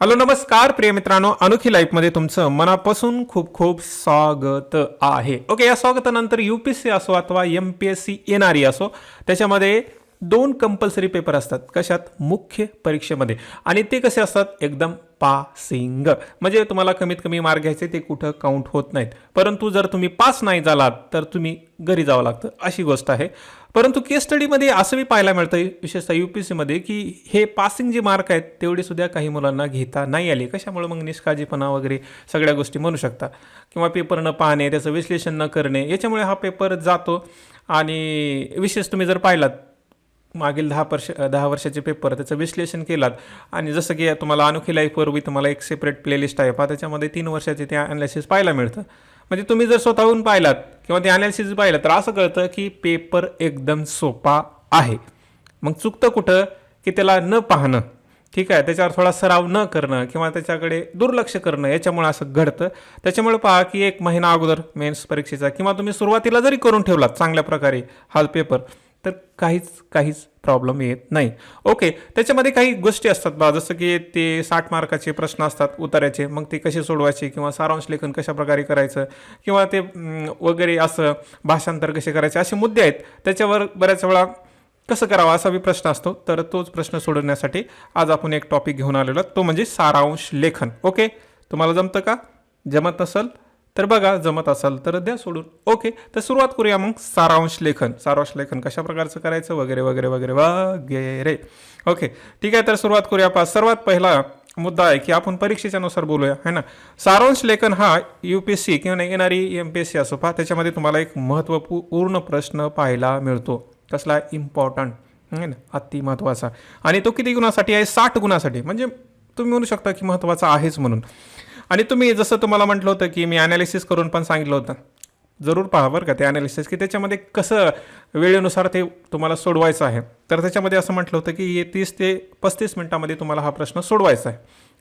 Hello नमस्कार. प्रिय मित्रांनो अनोखी लाईफमध्ये तुमचं मनापासून खूप खूप स्वागत आहे. ओके या स्वागतानंतर यू पी सी असो अथवा एम पी एस सी येणारी असो त्याच्यामध्ये दोन कंपल्सरी पेपर असतात. कशात? मुख्य परीक्षेमध्ये. आणि ते कसे असतात? एकदम पासिंग म्हणजे तुम्हाला कमीत कमी मार्क घ्यायचे ते कुठं काउंट होत नाहीत. परंतु जर तुम्ही पास नाही झालात तर तुम्ही घरी जावं लागतं. अशी गोष्ट आहे. परंतु केस स्टडीमध्ये असं मी पाहायला मिळतं विशेषतः यू पी सीमध्ये की हे पासिंग जे मार्क आहेत तेवढे सुद्धा काही मुलांना घेता नाही आले. कशामुळे मग निष्काळजीपणा वगैरे सगळ्या गोष्टी म्हणू शकता? किंवा पेपर न पाहणे त्याचं विश्लेषण न करणे याच्यामुळे हा पेपर जातो. आणि विशेष तुम्ही जर पाहिलात मागील दहा वर्ष दहा वर्षाचे पेपर त्याचं विश्लेषण केलात आणि जसं की तुम्हाला अनोखी लाईफवर बी तुम्हाला एक सेपरेट प्लेलिस्ट आहे पहा त्याच्यामध्ये तीन वर्षाचे ते अनालिसिस पाहायला मिळतं. म्हणजे तुम्ही जर स्वतःहून पाहिलात किंवा ते अनालिसिस पाहिलं तर असं कळतं की पेपर एकदम सोपा आहे. मग चुकतं कुठं? की त्याला न पाहणं. ठीक आहे? त्याच्यावर थोडा सराव न करणं किंवा त्याच्याकडे दुर्लक्ष करणं याच्यामुळे असं घडतं. त्याच्यामुळे पहा की एक महिना अगोदर मेन्स परीक्षेचा किंवा तुम्ही सुरुवातीला जरी करून ठेवलात चांगल्या प्रकारे हा पेपर तर काहीच काहीच प्रॉब्लेम येत नाही. ओके त्याच्यामध्ये काही गोष्टी असतात बा जसं की ते साठ मार्काचे प्रश्न असतात उतारायचे मग ते कसे सोडवायचे किंवा सारांश लेखन कशा प्रकारे करायचं किंवा ते वगैरे असं भाषांतर कसे करायचे असे मुद्दे आहेत. त्याच्यावर बऱ्याच वेळा कसं करावं असा बी प्रश्न असतो. तर तोच प्रश्न सोडवण्यासाठी आज आपण एक टॉपिक घेऊन आलेलो तो म्हणजे सारांश लेखन. ओके तुम्हाला जमतं का? जमत नसेल? तर बघा जमत असाल तर द्या सोडून. ओके तर सुरुवात करूया मग सारांश लेखन. सारांश लेखन कशा प्रकारचं करायचं? वगैरे वगैरे वगैरे वगैरे. ओके ठीक आहे तर सुरुवात करूया पा सर्वात पहिला मुद्दा आहे की आपण परीक्षेच्या नुसार बोलूया है ना? सारांश लेखन हा यू पी एस सी किंवा येणारी एम पी एस सी असो पहा त्याच्यामध्ये तुम्हाला एक महत्त्वपूर्ण प्रश्न पाहायला मिळतो. कसला? इम्पॉर्टंट है ना? अति महत्त्वाचा. आणि तो किती गुणासाठी आहे? साठ गुणासाठी. म्हणजे तुम्ही म्हणू शकता की महत्त्वाचा आहेच म्हणून. आणि तुम्ही जसं तुम्हाला म्हटलं होतं की मी ॲनालिसिस करून पण सांगितलं होतं. जरूर पहा बरं का ते ॲनालिसिस की त्याच्यामध्ये कसं वेळेनुसार ते तुम्हाला सोडवायचं आहे. तर त्याच्यामध्ये असं म्हटलं होतं की हे तीस ते पस्तीस मिनटामध्ये तुम्हाला हा प्रश्न सोडवायचा आहे.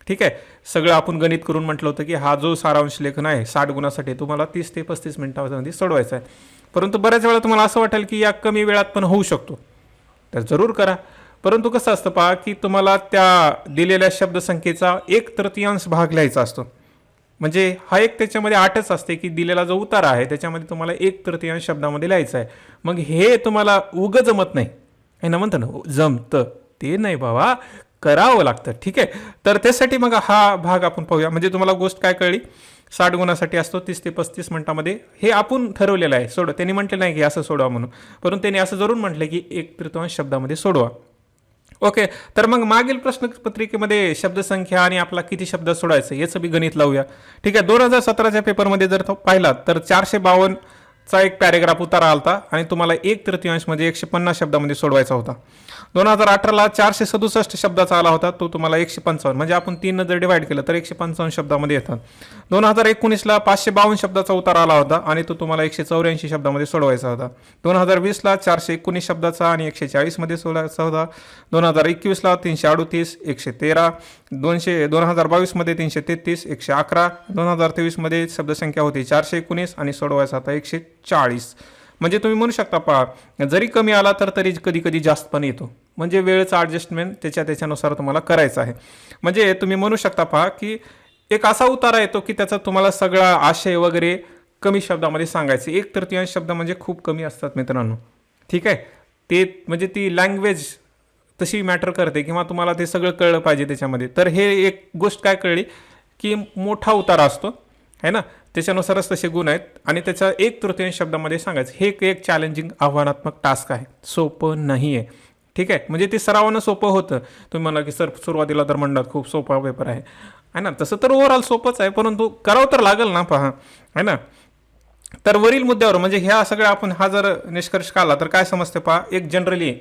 ठीक आहे? सगळं आपण गणित करून म्हटलं होतं की हा जो सारांश लेखन आहे साठ गुणासाठी तुम्हाला तीस ते पस्तीस मिनटामध्ये सोडवायचा आहे. परंतु बऱ्याच वेळा तुम्हाला असं वाटेल की या कमी वेळात पण होऊ शकतो. तर जरूर करा. परंतु कसं असतं पहा की तुम्हाला त्या दिलेल्या शब्दसंख्येचा एक तृतीयांश भाग लिहायचा असतो. म्हणजे हा एक त्याच्यामध्ये आठच असते की दिलेला जो उतारा आहे त्याच्यामध्ये तुम्हाला एक तृतीयांश शब्दामध्ये लिहायचं आहे. मग हे तुम्हाला उगं जमत नाही. हे ना म्हणतं ना जमतं. ते नाही बाबा करावं लागतं. ठीक आहे? तर त्यासाठी मग हा भाग आपण पाहूया. म्हणजे तुम्हाला गोष्ट काय कळली? साठ गुणासाठी असतो तीस ते पस्तीस मिनटामध्ये. हे आपण ठरवलेलं आहे. सोडव त्यांनी म्हटलं नाही की असं सोडवा म्हणून. परंतु त्यांनी असं जरूर म्हटलं की एक तृतीयांश शब्दामध्ये सोडवा. ओके तर मग मागील प्रश्नपत्रिकेमध्ये शब्दसंख्या आणि आपला किती शब्द सोडायचं याचं बी गणित लावूया. ठीक आहे दोन हजार सतराच्या पेपरमध्ये जर तो पाहिलात तर चारशे बावन्नचा एक पॅरेग्राफ उतारा आलता आणि तुम्हाला एक तृतीयांश म्हणजे एकशे पन्नास शब्दामध्ये सोडवायचा होता. दोन हजार अठराला चारशे सदुसष्ट शब्दाचा आला होता. तो तुम्हाला एकशे पंचावन्न म्हणजे आपण तीन जर डिवाईड केलं तर एकशे पंचावन्न शब्दामध्ये येतात. दोन हजार एकोणीसला पाचशे बावन्न शब्दाचा उतार आला होता आणि तो तुम्हाला एकशे चौऱ्याऐंशी शब्दामध्ये सोडवायचा होता. दोन हजार वीसला चारशे एकोणीस शब्दाचा आणि एकशे चाळीसमध्ये सोडायचा होता. दोन हजार एकवीसला तीनशे अडुतीस एकशे तेरा दोनशे दोन हजार बावीसमध्ये तीनशे तेहतीस एकशे अकरा दोन हजार तेवीसमध्ये शब्दसंख्या होती चारशे एकोणीस आणि सोडवायचा होता एकशे चाळीस. म्हणजे तुम्ही म्हणू शकता पहा जरी कमी आला तर तरी कधी कधी जास्त पण येतो. म्हणजे वेळेचं ॲडजस्टमेंट त्याच्या त्याच्यानुसार तुम्हाला करायचं आहे. म्हणजे तुम्ही म्हणू शकता पहा की एक असा उतारा येतो की त्याचा तुम्हाला सगळा आशय वगैरे कमी शब्दामध्ये सांगायचं. एक तृतीयांश शब्द म्हणजे खूप कमी असतात मित्रांनो. ठीक आहे? ते म्हणजे ती लँग्वेज तशी मॅटर करते किंवा तुम्हाला ते सगळं कळलं पाहिजे त्याच्यामध्ये. तर हे एक गोष्ट काय कळली की मोठा उतारा असतो. आहे ना? त्याच्यानुसारच तसे गुण आहेत. आणि त्याचा एक तृतीयांश शब्दामध्ये सांगायचं हे एक- एक चॅलेंजिंग आव्हानात्मक टास्क आहे. सोपं नाही आहे ठीक आहे? म्हणजे ते सरावानं सोपं होतं. तुम्ही म्हणा की सर सुरुवातीला तर म्हणतात खूप सोपा पेपर आहे. आहे ना? तसं तर ओव्हरऑल सोपंच आहे परंतु करावं तर लागेल ना पहा. आहे ना? तर वरील मुद्द्यावर म्हणजे ह्या सगळ्या आपण हा जर निष्कर्ष काढला तर काय समजते पहा? एक जनरली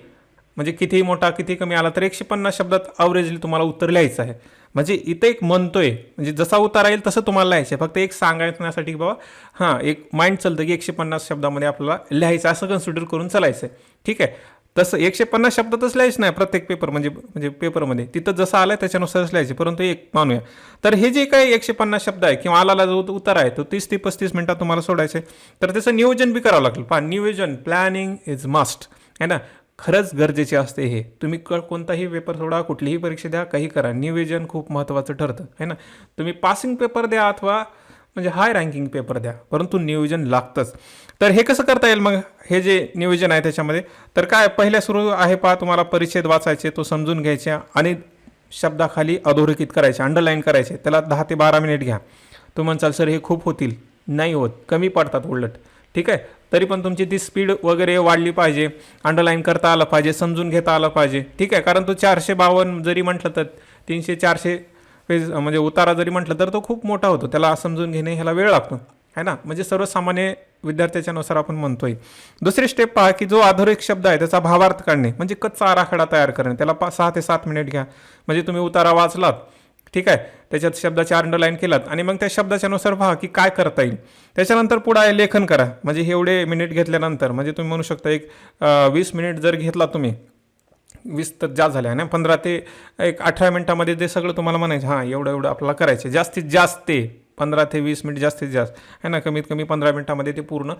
म्हणजे कितीही मोठा किती कमी आला तर एकशे पन्नास शब्दात अवरेजली तुम्हाला उत्तर लिहायचं आहे. म्हणजे इथं एक म्हणतोय म्हणजे जसा उतारा येईल तसं तुम्हाला लिहायचं आहे. फक्त एक सांगायण्यासाठी बाबा हां एक माइंड चालतं की एकशे पन्नास शब्दामध्ये आपल्याला लिहायचं असं कन्सिडर करून चालायचं आहे. ठीक आहे? तसं एकशे पन्नास शब्दातच लिहायचं नाही प्रत्येक पेपर म्हणजे म्हणजे पेपरमध्ये तिथं जसं आलं त्याच्यानुसारच लिहायचे परंतु एक मानूया. तर हे जे काही एकशे पन्नास शब्द आहे किंवा आलाला जो उतार आहे तो तीस ते पस्तीस मिनटात तुम्हाला सोडायचे तर त्याचं नियोजन बी करावं लागेल. पहा नियोजन प्लॅनिंग इज मस्ट आहे ना? खरंच गरजेचे असते हे. तुम्ही क कोणताही पेपर सोडा कुठलीही परीक्षा द्या काही करा. नियोजन खूप महत्त्वाचं ठरतं है ना? तुम्ही पासिंग पेपर द्या अथवा म्हणजे हाय रँकिंग पेपर द्या परंतु नियोजन लागतंच. तर हे कसं करता येईल मग? हे जे नियोजन आहे त्याच्यामध्ये तर काय पहिल्या सुरू आहे पहा तुम्हाला परिच्छेद वाचायचे तो समजून घ्यायचे आणि शब्दाखाली अधोरेखित करायचे अंडरलाईन करायचे. त्याला दहा ते बारा मिनिट घ्या. तू म्हणचाल सर हे खूप होतील. नाही होत. कमी पडतात उलट. ठीक आहे? तरी पण तुमची ती स्पीड वगैरे वाढली पाहिजे. अंडरलाईन करता आलं पाहिजे समजून घेता आलं पाहिजे. ठीक आहे कारण तो चारशे बावन्न जरी म्हटलं तर तीनशे चारशे पेज म्हणजे उतारा जरी म्हटलं तर तो खूप मोठा होतो. त्याला समजून घेणे ह्याला वेळ लागतो. है ना? म्हणजे सर्वसामान्य विद्यार्थ्याच्यानुसार आपण म्हणतोय. दुसरी स्टेप पहा की जो आधुनिक शब्द आहे त्याचा भावार्थ काढणे. म्हणजे कच्चा आराखडा तयार करणे. त्याला पा सहा ते सात मिनिट घ्या. म्हणजे तुम्ही उतारा वाचलात. ठीक आहे? त्याच्यात शब्दाच्या अंडरलाईन केलात. आणि मग त्या शब्दाच्यानुसार पहा की काय करता येईल. त्याच्यानंतर पुढं आहे लेखन करा. म्हणजे एवढे मिनिट घेतल्यानंतर म्हणजे तुम्ही म्हणू शकता एक वीस मिनिट जर घेतला तुम्ही वीस तर जास्त झाल्या आहे ना पंधरा ते एक अठरा मिनिटामध्ये ते सगळं तुम्हाला म्हणायचं हां एवढं एवढं आपल्याला करायचं जास्तीत जास्त ते पंधरा ते वीस मिनिट जास्तीत जास्त आहे ना कमीत कमी पंधरा मिनिटामध्ये ते पूर्ण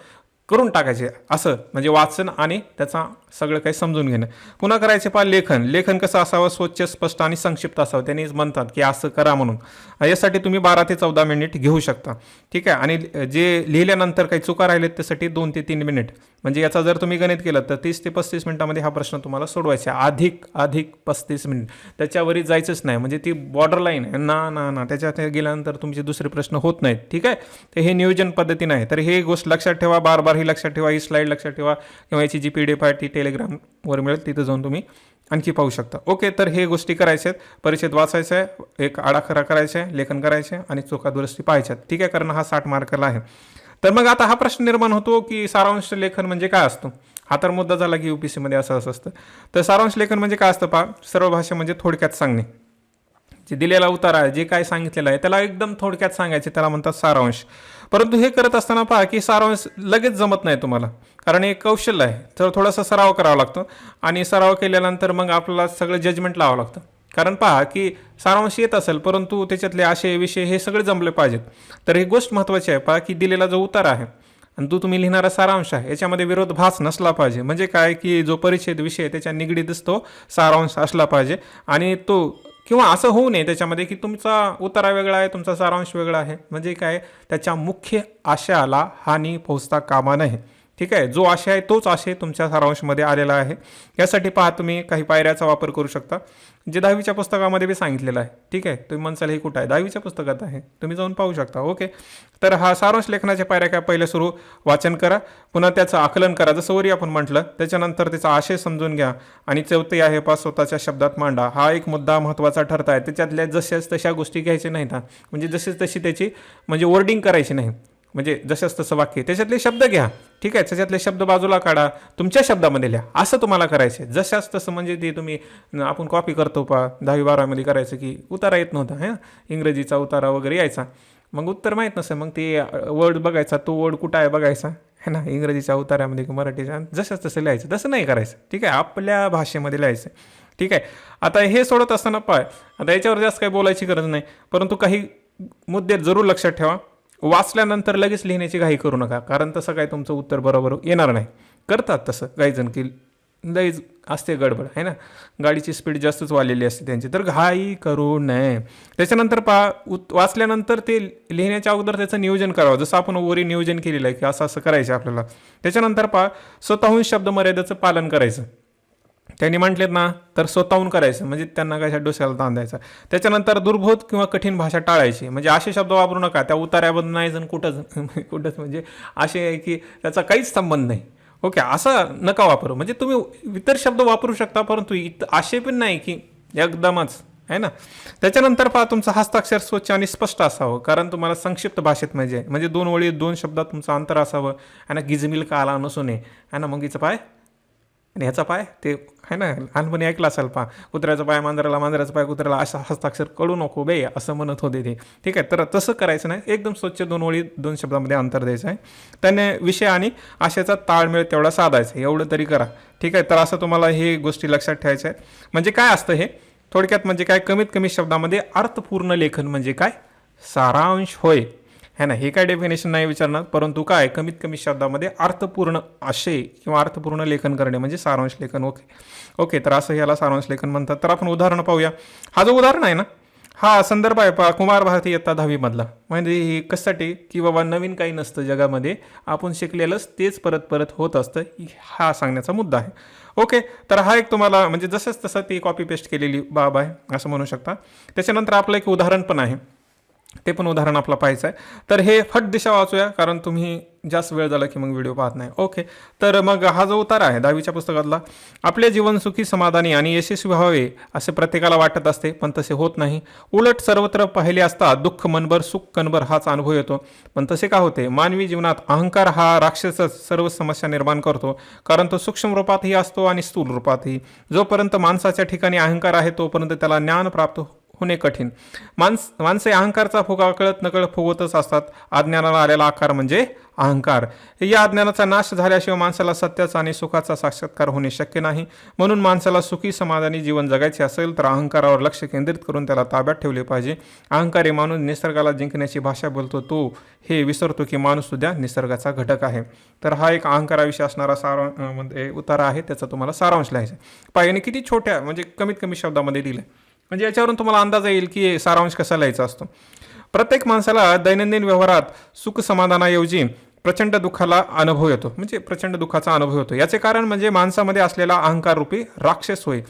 करून टाकायचे. असं म्हणजे वाचन आणि त्याचा सगळं काही समजून घेणं. पुन्हा करायचे पहा लेखन. लेखन कसं असावं? स्वच्छ स्पष्ट आणि संक्षिप्त असावं. त्यांनीच म्हणतात की असं करा म्हणून. यासाठी तुम्ही बारा ते चौदा मिनिट घेऊ शकता. ठीक आहे? आणि जे लिहिल्यानंतर काही चुका राहिलेत त्यासाठी दोन ते तीन मिनिट. म्हणजे याचा जर तुम्ही गणित केलं तर तीस ते पस्तीस मिनिटामध्ये हा प्रश्न तुम्हाला सोडवायचा आहे. अधिक अधिक पस्तीस मिनिट. त्याच्यावरही जायचंच नाही. म्हणजे ती बॉर्डर लाईन आहे. ना ना ना. त्याच्यात गेल्यानंतर तुमचे दुसरे प्रश्न होत नाहीत. ठीक आहे? तर हे नियोजन पद्धतीनं आहे. तर हे गोष्ट लक्षात ठेवा. बार बार ही लक्षात ठेवा ही स्लाईड लक्षात ठेवा. किंवा याची जी पी डी एफ आहे ती टेलिग्रामवर मिळेल तिथं जाऊन तुम्ही आणखी पाहू शकता. ओके तर हे गोष्टी करायच्या आहेत. वाचायचं आहे एक आडाखरा करायचा आहे लेखन करायचे आहे आणि चोखा दुरुस्ती पाहायच्यात ठीक आहे कारण हा साठ मार्कला आहे. तर मग आता हा प्रश्न निर्माण होतो की सारांश लेखन म्हणजे काय असतं? हा तर मुद्दा झाला की यूपीसीमध्ये असं असं असतं. तर सारांश लेखन म्हणजे काय असतं पहा? सर्व भाषा म्हणजे थोडक्यात सांगणे. जे दिलेला उतारा आहे जे काय सांगितलेलं आहे त्याला एकदम थोडक्यात सांगायचे त्याला म्हणतात सारांश. परंतु हे करत असताना पहा की सारांश लगेच जमत नाही तुम्हाला. कारण हे कौशल्य आहे. तर थोडासा सराव करावा लागतो. आणि सराव केल्यानंतर मग आपल्याला सगळं जजमेंट लावावं लागतं. कारण पहा की सारांश येत असेल परंतु त्याच्यातले आशय विषय हे सगळे जमले पाहिजेत. तर ही गोष्ट महत्त्वाची आहे. पहा की दिलेला जो उतार आहे आणि तो तुम्ही लिहिणारा सारांश आहे याच्यामध्ये विरोध भास नसला पाहिजे. म्हणजे काय की जो परिच्छेद विषय त्याच्या निगडीतच तो सारांश असला पाहिजे. आणि तो किंवा असं होऊ नये त्याच्यामध्ये की तुमचा उतारा वेगळा आहे तुमचा सारांश वेगळा आहे. म्हणजे काय त्याच्या मुख्य आशयाला हानी पोहोचता कामा नये. ठीक आहे? जो आशय आहे तोच आशय तुमच्या सारांशमध्ये आलेला आहे. यासाठी पहा तुम्ही काही पायऱ्याचा वापर करू शकता. जे दहावीच्या पुस्तकामध्ये बी सांगितलेलं आहे. ठीक आहे? तुम्ही म्हणसाल हे कुठं आहे? दहावीच्या पुस्तकात आहे. तुम्ही जाऊन पाहू शकता. ओके? तर हा सारांश लेखनाच्या पायऱ्या काय? पहिले सुरू वाचन करा. पुन्हा त्याचं आकलन करा. जसं वरी आपण म्हटलं त्याच्यानंतर त्याचा आशय समजून घ्या. आणि चौथी आहे पा स्वतःच्या शब्दात मांडा. हा एक मुद्दा महत्त्वाचा ठरत आहे त्याच्यातल्या जशाच तशा गोष्टी घ्यायच्या नाहीत म्हणजे जशीच तशी त्याची म्हणजे वर्डिंग करायची नाही. म्हणजे जसंच तसं वाक्य त्याच्यातले शब्द घ्या. ठीक आहे? त्याच्यातले शब्द बाजूला काढा. तुमच्या शब्दामध्ये लिहा. असं तुम्हाला करायचं आहे जशाच तसं म्हणजे ते तुम्ही आपण कॉपी करतो पा. दहावी बारामध्ये करायचं की उतारा येत नव्हता हां? इंग्रजीचा उतारा वगैरे यायचा. मग उत्तर माहीत नसेल मग ते वर्ड बघायचा. तो वर्ड कुठं आहे बघायचा? है ना? इंग्रजीच्या उतारामध्ये किंवा मराठीच्या. जसंच तसं लिहायचं. तसं नाही करायचं. ठीक आहे? आपल्या भाषेमध्ये लिहायचं. ठीक आहे? आता हे सोडत असताना पाय आता याच्यावर जास्त काही बोलायची गरज नाही. परंतु काही मुद्दे जरूर लक्षात ठेवा. वाचल्यानंतर लगेच लिहिण्याची घाई करू नका कारण तसं काय तुमचं उत्तर बरोबर येणार नाही. करतात तसं काही जण की लईच असते गडबड आहे ना? गाडीची स्पीड जास्तच वाढलेली असते त्यांची तर घाई करू नये. त्याच्यानंतर पहा उत वाचल्यानंतर ते लिहिण्याच्या अगोदर त्याचं नियोजन करावं. जसं आपण वरी नियोजन केलेलं आहे की असं असं करायचं आपल्याला. त्याच्यानंतर पहा स्वतःहून शब्द मर्यादेचं पालन करायचं. त्यांनी म्हटलेत ना तर स्वतःहून करायचं म्हणजे त्यांना कशा डोस्याला ताण द्यायचा. त्याच्यानंतर दुर्बोध किंवा कठीण भाषा टाळायची. म्हणजे असे शब्द वापरू नका त्या उतार्याबद्दल नाही जण कुठंच म्हणजे कुठंच म्हणजे असे आहे की त्याचा काहीच संबंध नाही. ओके असं नका वापरू. म्हणजे तुम्ही इतर शब्द वापरू शकता परंतु इत असे पण नाही की एकदमच आहे ना? त्याच्यानंतर पहा तुमचं हस्ताक्षर स्वच्छ आणि स्पष्ट असावं. कारण तुम्हाला संक्षिप्त भाषेत म्हणजे म्हणजे दोन ओळी दोन शब्दात तुमचं अंतर असावं. आणि गिजमिल का आला नसू नये. आहे ना? मग हिचं पाय आणि ह्याचा पाय ते आहे ना लहानपणी ऐकलं असाल पा कुत्र्याचा पाय मांजराला मांजराचा पाय कुत्र्याला असा हस्ताक्षर कळू नको बे असं म्हणत होते ते. ठीक आहे तर तसं करायचं नाही एकदम स्वच्छ दोन ओळी दोन शब्दामध्ये अंतर द्यायचं आहे. त्याने विषय आणि आशेचा ताळमेळ तेवढा साधायचा एवढं तरी करा. ठीक आहे तर असं तुम्हाला हे गोष्टी लक्षात ठेवायच्या आहेत. म्हणजे काय असतं हे? थोडक्यात म्हणजे काय? कमीत कमी शब्दामध्ये अर्थपूर्ण लेखन म्हणजे काय? सारांश होय. है ना? हे काय डेफिनेशन नाही विचारणार परंतु काय? कमीत कमी शब्दामध्ये अर्थपूर्ण आशय किंवा अर्थपूर्ण लेखन करणे म्हणजे सारांश लेखन ओके. ओके तर असं याला सारांश लेखन म्हणतात. तर आपण उदाहरण पाहूया. हा जो उदाहरण आहे ना हा संदर्भ आहे पा कुमार भारती इयत्ता दहावीमधला. म्हणजे हे कशासाठी? की बाबा नवीन काही नसतं जगामध्ये आपण शिकलेलंच तेच परत परत होत असतं हा सांगण्याचा मुद्दा आहे. ओके तर हा एक तुम्हाला म्हणजे जसंच तसं ती कॉपी पेस्ट केलेली बाब आहे असं म्हणू शकता. त्याच्यानंतर आपलं एक उदाहरण पण आहे. ते पण उदाहरण आपलं पाहायचं आहे तर हे फट दिशा वाचूया कारण तुम्ही जास्त वेळ झाला की मग व्हिडिओ पाहत नाही. ओके तर मग हा जो उतार आहे दहावीच्या पुस्तकातला आपले जीवन सुखी समाधानी आणि यशस्वी व्हावे असे प्रत्येकाला वाटत असते पण तसे होत नाही. उलट सर्वत्र पाहिले असता दुःख मनभर सुख कणभर हाच अनुभव येतो. पण तसे का होते? मानवी जीवनात अहंकार हा राक्षसच सर्व समस्या निर्माण करतो कारण तो सूक्ष्म रूपातही असतो आणि स्थूल रूपातही. जोपर्यंत माणसाच्या ठिकाणी अहंकार आहे तोपर्यंत त्याला ज्ञान प्राप्त होणे कठीण. माणस माणसे अहंकारचा फुगा कळत नकळत फुगवतच असतात. अज्ञानाला आलेला आकार म्हणजे अहंकार. या अज्ञानाचा नाश झाल्याशिवाय माणसाला सत्याचा आणि सुखाचा साक्षात्कार होणे शक्य नाही. म्हणून माणसाला सुखी समाधानी जीवन जगायचे असेल तर अहंकारावर लक्ष केंद्रित करून त्याला ताब्यात ठेवले पाहिजे. अहंकारी माणूस निसर्गाला जिंकण्याची भाषा बोलतो. तो हे विसरतो की माणूस सुद्धा निसर्गाचा घटक आहे. तर हा एक अहंकाराविषयी असणारा सारा म्हणजे उतारा आहे. त्याचा तुम्हाला सारांश लिहायचा पायाने किती छोट्या म्हणजे कमीत कमी शब्दामध्ये दिलं म्हणजे याच्यावरून तुम्हाला अंदाज येईल की सारांश कसा लिहायचा असतो. प्रत्येक माणसाला दैनंदिन व्यवहारात सुख समाधानाऐवजी प्रचंड दुःखाला अनुभव येतो. म्हणजे प्रचंड दुःखाचा अनुभव येतो. याचे कारण म्हणजे माणसामध्ये असलेला अहंकार रूपी राक्षस होय.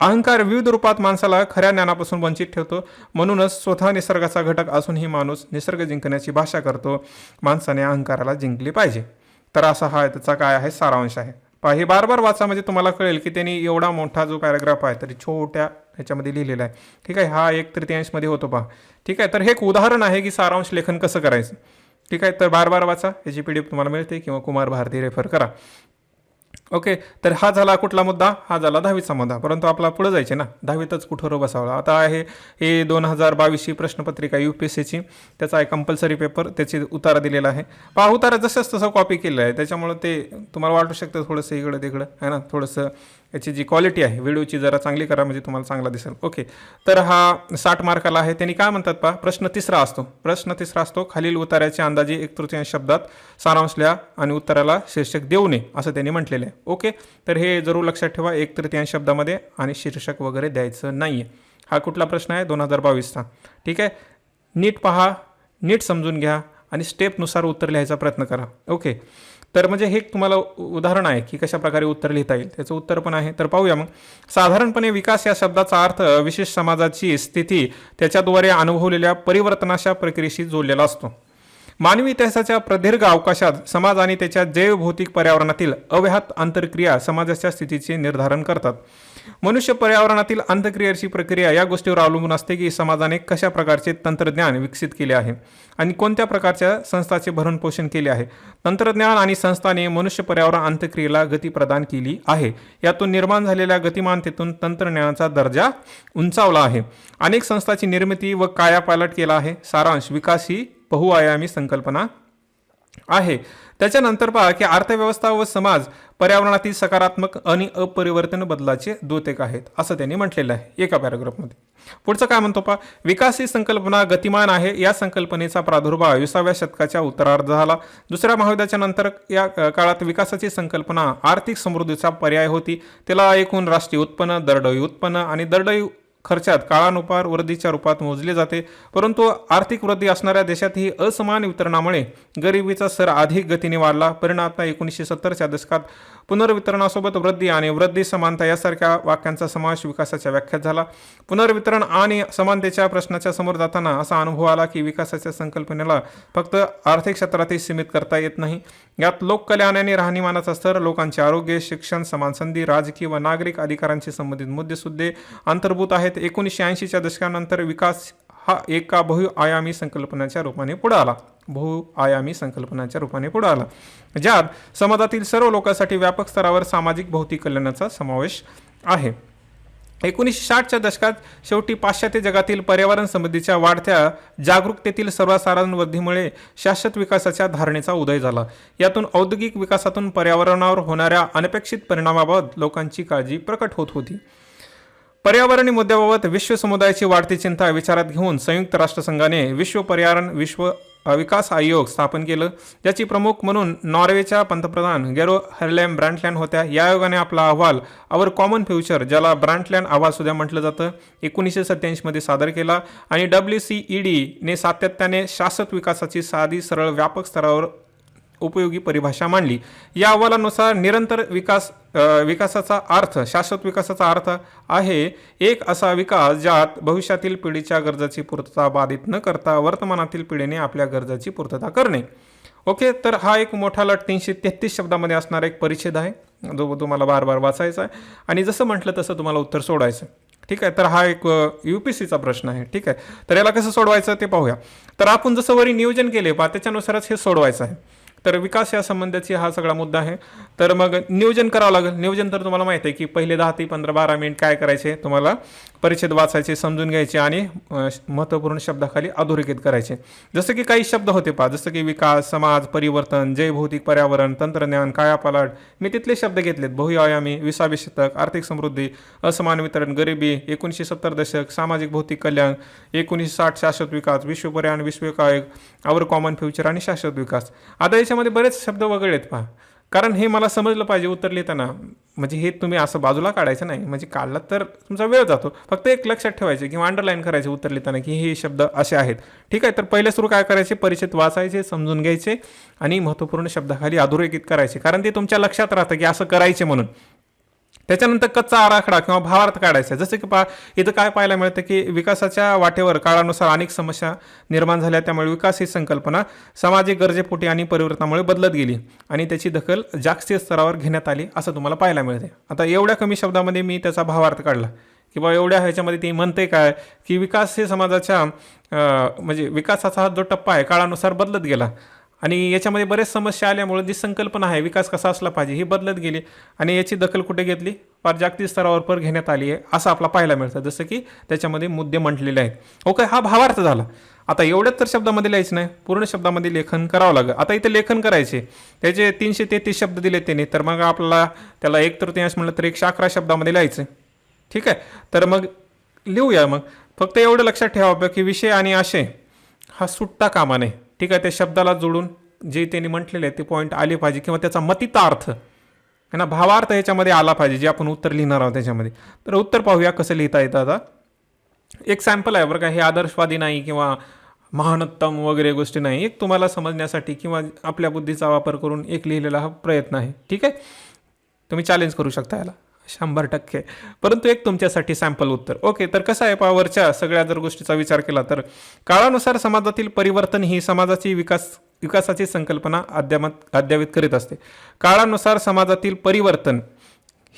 अहंकार विविध रूपात माणसाला खऱ्या ज्ञानापासून वंचित ठेवतो. म्हणूनच स्वतः निसर्गाचा घटक असूनही माणूस निसर्ग जिंकण्याची भाषा करतो. माणसाने अहंकाराला जिंकली पाहिजे. तर असा हा त्याचा काय आहे? सारांश आहे. हे बार बार वाचा म्हणजे तुम्हाला कळेल की त्यांनी एवढा मोठा जो पॅराग्राफ आहे तरी छोट्या ह्याच्यामध्ये लिहिलेला आहे. ठीक आहे हा एक तृतीयांशमध्ये होतो पहा. ठीक आहे तर हे एक उदाहरण आहे की सारांश लेखन कसं करायचं. ठीक आहे तर बार बार वाचा याची पी डी एफ तुम्हाला मिळते किंवा कुमार भारती रेफर करा. ओके तर हा झाला कुठला मुद्दा? हा झाला दहावीचा मुद्दा. परंतु आपला पुढे जायचे ना. दहावीतच कुठं बसावला आता आहे हे दोन हजार बावीसची प्रश्नपत्रिका यू पी एस सीची. त्याचा आहे कंपल्सरी पेपर त्याची उतारा दिलेला आहे. पहा उतारा जसंच तसं कॉपी केलं आहे त्याच्यामुळं ते तुम्हाला वाटू शकतं थोडंसं इकडं तिकडं आहे ना? थोडंसं याची जी क्वालिटी आहे व्हिडिओची जरा चांगली करा म्हणजे तुम्हाला चांगला दिसेल. ओके तर हा साठ मार्काला आहे. त्यांनी काय म्हणतात पहा प्रश्न तिसरा असतो. प्रश्न तिसरा असतो खालील उतार्याचे अंदाजे एक तृतीयांश शब्दात सारांश लिहा आणि उत्तराला शीर्षक देऊ नये असं त्यांनी म्हटलेलं आहे. ओके तर हे जरूर लक्षात ठेवा एक तृतीयांश शब्दामध्ये आणि शीर्षक वगैरे द्यायचं नाही आहे हा कुठला प्रश्न आहे? दोन हजार बावीसचा. ठीक आहे? नीट पहा नीट समजून घ्या आणि स्टेपनुसार उत्तर लिहायचा प्रयत्न करा. ओके तर म्हणजे हे तुम्हाला उदाहरण आहे की कशा प्रकारे उत्तर लिहिता येईल. त्याचं उत्तर पण आहे. तर पाहूया मग. साधारणपणे विकास या शब्दाचा अर्थ विशेष समाजाची स्थिती त्याच्याद्वारे अनुभवलेल्या परिवर्तनाच्या प्रक्रियेशी जोडलेला असतो. मानवी इतिहासाच्या प्रदीर्घ अवकाशात समाज आणि त्याच्या जैवभौतिक पर्यावरणातील अव्याहत आंतरक्रिया समाजाच्या स्थितीचे निर्धारण करतात. मनुष्य पर्यावरणातील आंतरक्रियेची प्रक्रिया या गोष्टीवर अवलंबून असते की समाजाने कशा प्रकारचे तंत्रज्ञान विकसित केले आहे आणि कोणत्या प्रकारच्या संस्थाचे भरणपोषण केले आहे. तंत्रज्ञान आणि संस्थाने मनुष्य पर्यावरण अंतक्रियेला गती प्रदान केली आहे. यातून निर्माण झालेल्या गतिमानतेतून तंत्रज्ञानाचा दर्जा उंचावला आहे. अनेक संस्थांची निर्मिती व कायापालट केला आहे. सारांश विकास ही बहुआयामी संकल्पना आहे. त्याच्यानंतर पहा की अर्थव्यवस्था व समाज पर्यावरणातील सकारात्मक आणि अपरिवर्तन बदलाचे द्योतक आहेत असं त्यांनी म्हटलेलं आहे एका पॅराग्राफमध्ये पुढचं काय म्हणतो पहा? विकास ही संकल्पना गतिमान आहे या संकल्पनेचा प्रादुर्भाव विसाव्या शतकाच्या उत्तरार्ध झाला. दुसऱ्या महायुद्धाच्या नंतर या काळात विकासाची संकल्पना आर्थिक समृद्धीचा पर्याय होती. त्याला एकूण राष्ट्रीय उत्पन्न दरडोई उत्पन्न आणि दरडोई खर्चात काळानुसार वृद्धीच्या रूपात मोजले जाते. परंतु आर्थिक वृद्धी असणाऱ्या देशात ही असमान वितरणामुळे गरिबीचा सर अधिक गतीने वाढला. परिणामात एकोणीसशे सत्तरच्या दशकात पुनर्वितरणासोबत वृद्धी आणि वृद्धी समानता यासारख्या वाक्यांचा समावेश विकासाच्या व्याख्यात झाला. पुनर्वितरण आणि समानतेच्या प्रश्नाच्या समोर जाताना असा अनुभव आला की विकासाच्या संकल्पनेला फक्त आर्थिक क्षेत्रातही सीमित करता येत नाही. यात लोककल्याण आणि राहणीमानाचा स्तर लोकांचे आरोग्य शिक्षण समान संधी राजकीय व नागरिक अधिकारांशी संबंधित मुद्देसुद्धा अंतर्भूत आहेत. एकोणीसशे ऐंशीच्या दशकानंतर विकास हा एका बहुआयामी संकल्पनाच्या रूपाने पुढे आला. बहुआयामी संकल्पनाच्या रूपाने पुढे आला. ज्यात समाजातील सर्व लोकांसाठी व्यापक स्तरावर सामाजिक भौतिक कल्याणाचा समावेश आहे. एकोणीसशे साठच्या दशकात शेवटी पाश्चात्य जगातील पर्यावरण संबंधीच्या वाढत्या जागरूकतेतील सर्वसाधारण वृद्धीमुळे शाश्वत विकासाच्या धारणेचा उदय झाला. यातून औद्योगिक विकासातून पर्यावरणावर होणाऱ्या अनपेक्षित परिणामाबाबत लोकांची काळजी प्रकट होत होती. पर्यावरणीय मुद्द्याबाबत विश्व समुदायाची वाढती चिंता विचारात घेऊन संयुक्त राष्ट्रसंघाने विश्व पर्यावरण विश्व विकास आयोग स्थापन केलं. ज्याची प्रमुख म्हणून नॉर्वेच्या पंतप्रधान गेरो हर्लॅम ब्रँटलँड होत्या. या आयोगाने आपला अहवाल अवर कॉमन फ्युचर ज्याला ब्रँडलँड अहवाल सुद्धा म्हटलं जातं एकोणीसशे सत्त्याऐंशीमध्ये सादर केला आणि डब्ल्यू सी ई डीने सातत्याने शाश्वत विकासाची साधी सरळ व्यापक स्तरावर उपयोगी परिभाषा मांडली. या अहवालानुसार निरंतर विकास विकासाचा अर्थ शाश्वत विकासाचा अर्थ आहे एक असा विकास ज्यात भविष्यातील पिढीच्या गरजाची पूर्तता बाधित न करता वर्तमानातील पिढीने आपल्या गरजाची पूर्तता करणे. ओके तर हा एक मोठा लट तीनशे तेहतीस शब्दामध्ये असणारा एक परिच्छेद आहे. जो तुम्हाला बार बार वाचायचा आहे. आणि जसं म्हटलं तसं तुम्हाला उत्तर सोडायचं ठीक आहे तर हा एक यू पी सीचा प्रश्न आहे. ठीक आहे तर याला कसं सोडवायचं ते पाहूया. तर आपण जसं वरी नियोजन केले पहा त्याच्यानुसारच हे सोडवायचं आहे. तर विकास या संबंधाची हा सगळा मुद्दा आहे. तर मग नियोजन करावं लागेल. नियोजन तर तुम्हाला माहिती आहे की पहिले दहा ते पंधरा बारा मिनिट काय करायचे तुम्हाला परिच्छेद वाचायचे समजून घ्यायचे आणि महत्त्वपूर्ण शब्दाखाली अधोरेखित करायचे. जसं की काही शब्द होते पहा जसं की विकास समाज परिवर्तन जैवभौतिक पर्यावरण तंत्रज्ञान कायापालट. मी तिथले शब्द घेतलेत. बहुआयामी विसावे शतक आर्थिक समृद्धी असमान वितरण गरिबी एकोणीसशे सत्तर दशक सामाजिक भौतिक कल्याण एकोणीसशे साठ शाश्वत विकास विश्व पर्यावरण विश्व आवर कॉमन फ्युचर आणि शाश्वत विकास. आता त्याच्यामध्ये बरेच शब्द वगळलेत पहा. कारण हे मला समजलं पाहिजे उत्तर लिहिताना. म्हणजे हे तुम्ही असं बाजूला काढायचं नाही. म्हणजे काढला तर तुमचा वेळ जातो. फक्त एक लक्षात ठेवायचे किंवा अंडरलाईन करायचे उत्तर लिहिताना की हे शब्द असे आहेत. ठीक आहे तर पहिले सुरू काय करायचे? परिचित वाचायचे समजून घ्यायचे आणि महत्त्वपूर्ण शब्दाखाली अधोरेखित करायचे. कारण ते तुमच्या लक्षात राहतं की असं करायचे म्हणून. त्याच्यानंतर कच्चा आराखडा किंवा भावार्थ काढायचा जसं की पा इथं काय पाहायला मिळतं की विकासाच्या वाटेवर काळानुसार अनेक समस्या निर्माण झाल्या त्यामुळे विकास ही संकल्पना सामाजिक गरजेपोटी आणि परिवर्तनामुळे बदलत गेली आणि त्याची दखल जागतिक स्तरावर घेण्यात आली असं तुम्हाला पाहायला मिळते आता एवढ्या कमी शब्दामध्ये मी त्याचा भावार्थ काढला. किंवा एवढ्या ह्याच्यामध्ये ती म्हणते काय की विकास हे समाजाच्या म्हणजे विकासाचा हा जो टप्पा आहे काळानुसार बदलत गेला. आणि याच्यामध्ये बऱ्याच समस्या आल्यामुळे जी संकल्पना आहे विकास कसा असला पाहिजे ही बदलत गेली आणि याची दखल कुठे घेतली? फार जागतिक स्तरावर पर घेण्यात आली आहे असं आपला पाहायला मिळतं. जसं की त्याच्यामध्ये मुद्दे म्हटलेले आहेत. ओके हा भावार्थ झाला. आता एवढ्याच तर शब्दामध्ये लिहायचं नाही पूर्ण शब्दामध्ये लेखन करावं लागेल. आता इथे लेखन करायचे. त्याचे तीनशे तेहतीस शब्द दिले त्याने. तर मग आपल्याला त्याला एक तृतीयांश म्हटलं तर एकशे अकरा शब्दामध्ये लिहायचं. ठीक आहे? तर मग लिहूया मग. फक्त एवढं लक्षात ठेवावं की विषय आणि आशय हा सुट्टा कामा नाही ठीक आहे त्या शब्दाला जोडून जे त्यांनी म्हटलेले आहे ते पॉईंट आले पाहिजे किंवा त्याचा मतिता अर्थ है ना भावार्थ ह्याच्यामध्ये आला पाहिजे जे आपण उत्तर लिहिणार आहोत त्याच्यामध्ये. तर उत्तर पाहूया कसं लिहिता येतं आता. एक सॅम्पल आहे बरं का हे आदर्शवादी नाही किंवा महानत्तम वगैरे गोष्टी नाही. एक तुम्हाला समजण्यासाठी किंवा आपल्या बुद्धीचा वापर करून एक लिहिलेला हा प्रयत्न आहे. ठीक आहे? तुम्ही चॅलेंज करू शकता याला. शंभर टक्के. परंतु एक तुमच्यासाठी सॅम्पल उत्तर. ओके तर कसं आहे पावरच्या सगळ्या जर गोष्टीचा विचार केला तर काळानुसार समाजातील परिवर्तन ही समाजाची विकास विकासाची संकल्पना अद्यामत अद्यावित करीत असते. काळानुसार समाजातील परिवर्तन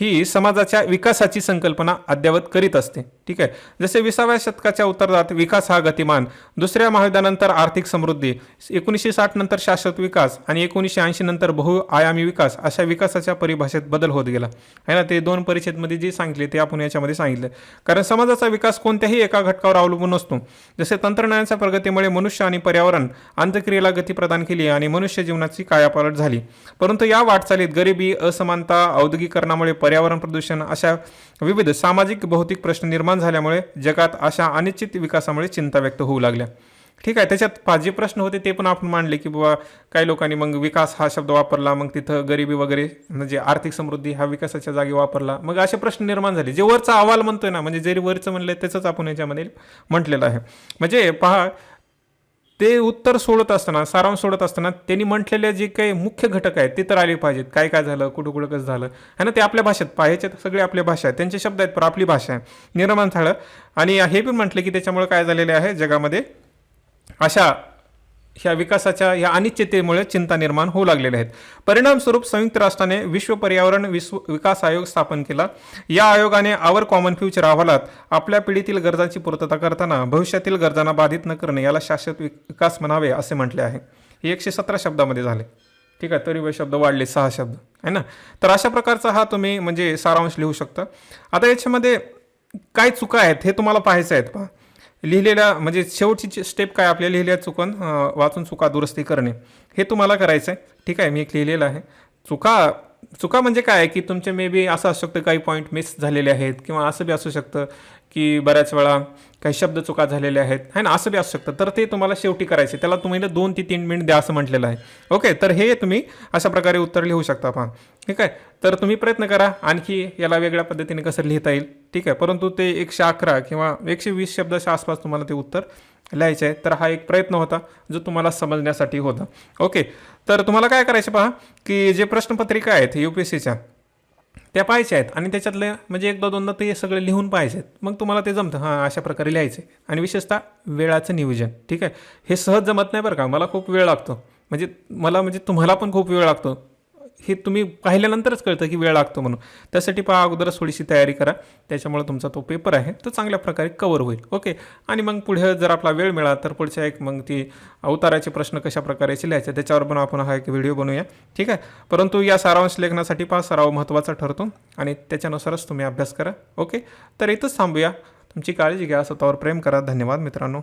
ही समाजाच्या विकासाची संकल्पना अद्यावत करीत असते. ठीक आहे. जसे विसाव्या शतकाच्या उत्तरार्धात विकास हा गतिमान दुसऱ्या महायुद्धानंतर आर्थिक समृद्धी एकोणीसशे साठ नंतर शाश्वत विकास आणि एकोणीसशे ऐंशी नंतर बहुआयामी विकास अशा विकासाच्या परिभाषेत बदल होत गेला. आहे ना? ते दोन परिच्छेदमध्ये जे सांगितले ते आपण याच्यामध्ये सांगितलं. कारण समाजाचा विकास कोणत्याही एका घटकावर अवलंबून असतो जसे तंत्रज्ञानाच्या प्रगतीमुळे मनुष्य आणि पर्यावरण अंतक्रियेला गती प्रदान केली आणि मनुष्य जीवनाची कायापालट झाली. परंतु या वाटचालीत गरिबी असमानता औद्योगिकरणामुळे पर्यावरण प्रदूषण अशा विविध सामाजिक भौतिक प्रश्न निर्माण झाल्यामुळे जगात अशा अनिश्चित विकासामुळे चिंता व्यक्त होऊ लागल्या. ठीक आहे त्याच्यात पा- जे प्रश्न होते ते पण आपण मांडले की बाबा काही लोकांनी मग विकास हा शब्द वापरला मग तिथं गरिबी वगैरे म्हणजे आर्थिक समृद्धी हा विकासाच्या जागी वापरला मग असे प्रश्न निर्माण झाले. जे वरचा अहवाल म्हणतोय ना म्हणजे जरी वरचं म्हणलंय त्याचंच आपण याच्यामध्ये म्हटलेलं आहे. म्हणजे पहा ते उत्तर सोडत असताना सारांश सोडत असताना त्यांनी म्हटलेले जे काही मुख्य घटक आहेत ते तर आले पाहिजेत. काय काय झालं कुठं कुठं कसं झालं? है ना ते आपल्या भाषेत पाहायचे सगळे आपल्या भाषा आहेत. त्यांचे शब्द आहेत पण आपली भाषा आहे. निर्माण झालं. आणि हे पण म्हटलं की त्याच्यामुळे काय झालेले आहे जगामध्ये अशा ह्या विकासाच्या या अनिश्चिततेमुळे चिंता निर्माण होऊ लागलेल्या आहेत. परिणामस्वरूप संयुक्त राष्ट्राने विश्व पर्यावरण विश्व विकास आयोग स्थापन केला. या आयोगाने आवर कॉमन फ्युचर अहवालात आपल्या पिढीतील गरजांची पूर्तता करताना भविष्यातील गरजांना बाधित न करणे याला शाश्वत विकास म्हणावे असे म्हटले आहे. हे एकशे सतरा शब्दामध्ये झाले. ठीक आहे तरी वे शब्द वाढले सहा शब्द. आहे ना? तर अशा प्रकारचा हा तुम्ही म्हणजे सारांश लिहू शकता. आता याच्यामध्ये काय चुका आहेत हे तुम्हाला पाहायचं आहेत पहा. लिहिलेल्या म्हणजे शेवटची स्टेप काय आपल्या लिहिलेल्या चुकून वाचून चुका दुरुस्ती करणे हे तुम्हाला करायचं आहे ठीक आहे मी एक लिहिलेलं आहे. चुका चुका म्हणजे काय? आहे की तुमचे मे बी असं असू शकतं काही पॉईंट मिस झालेले आहेत किंवा असं बी असू शकतं की बऱ्याच वेळा काही शब्द चुका झालेल्या आहेत. है ना? असं बी असू शकतं. तर ते तुम्हाला शेवटी करायचे. त्याला तुम्ही दोन ते तीन मिनिट द्या असं म्हटलेलं आहे. ओके? तर हे तुम्ही अशा प्रकारे उत्तर लिहू शकता पहा ठीक आहे? तर तुम्ही प्रयत्न करा. आणखी याला वेगळ्या पद्धतीने कसं लिहिता येईल. ठीक आहे? परंतु ते एकशे अकरा किंवा एकशे वीस शब्दाच्या आसपास तुम्हाला ते उत्तर लिहायचे आहे. तर हा एक प्रयत्न होता जो तुम्हाला समजण्यासाठी होता. ओके? तर तुम्हाला काय करायचं पहा की जे प्रश्नपत्रिका आहेत यू पी एस सीच्या त्या पाहायच्या आहेत. आणि त्याच्यातले म्हणजे एकदा दोनदा ते सगळे लिहून पाहायचे आहेत. मग तुम्हाला ते जमतं. हां अशा प्रकारे लिहायचे. आणि विशेषतः वेळाचं नियोजन. ठीक आहे? हे सहज जमत नाही बरं का? मला खूप वेळ लागतो. म्हणजे मला म्हणजे तुम्हाला पण खूप वेळ लागतो. हे तुम्ही पाहिल्यानंतरच कळतं की वेळ लागतो म्हणून. त्यासाठी पहा अगोदरच थोडीशी तयारी करा. त्याच्यामुळे तुमचा तो पेपर आहे तो चांगल्या प्रकारे कवर होईल. ओके आणि मग पुढे जर आपला वेळ मिळाला तर पुढच्या एक मग ती अवताराचे प्रश्न कशा प्रकारे लिहायचे त्याच्यावर पण आपण हा एक व्हिडिओ बनवूया. ठीक आहे? परंतु या सारांश लेखनासाठी पहा सराव महत्त्वाचा ठरतो आणि त्याच्यानुसारच तुम्ही अभ्यास करा. ओके तर इथंच थांबूया. तुमची काळजी घ्या स्वतःवर प्रेम करा. धन्यवाद मित्रांनो.